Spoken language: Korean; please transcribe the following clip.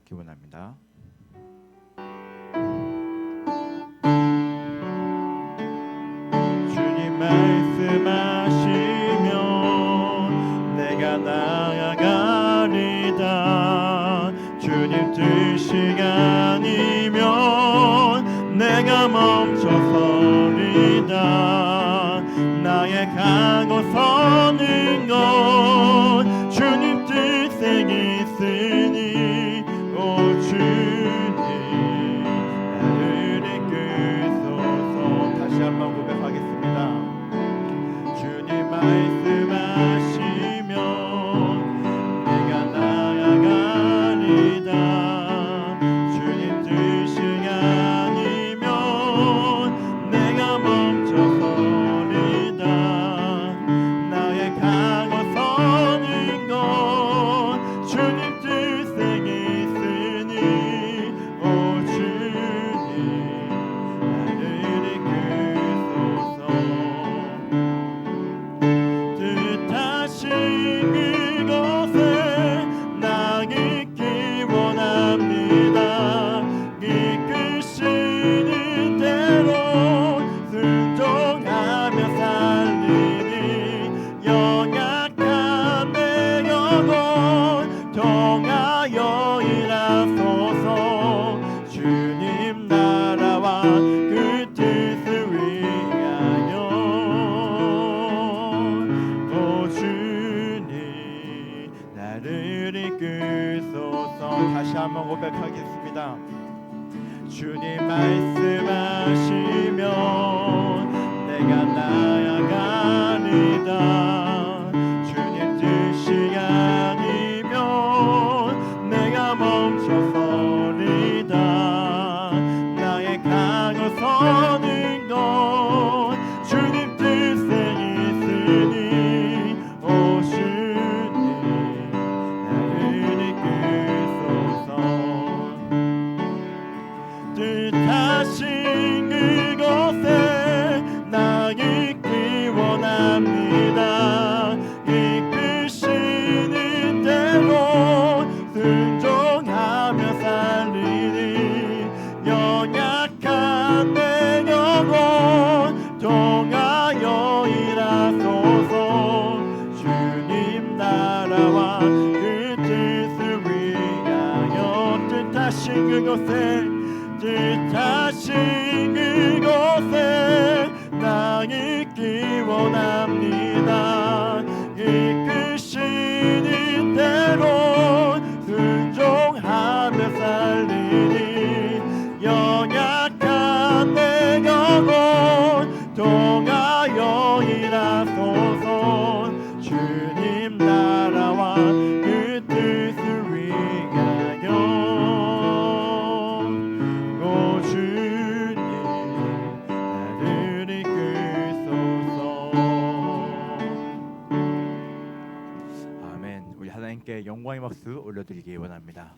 받기 원합니다. 주님 말씀하시면 내가 나아가리다 주님 뜻이 아니면 내가 멈춰서리다 나의 가고 서는 것 영혼 통하여 일하소서. 주님 나라와 그 뜻을 위하여. 오 주님 나를 이끄소서. 다시 한번 고백하겠습니다. 주님 말씀하시면 내가 나아가리다 뜻하신 그곳에 뜻하신 그곳에 나 있기 원합니다 하나님께 영광의 박수 올려드리기 원합니다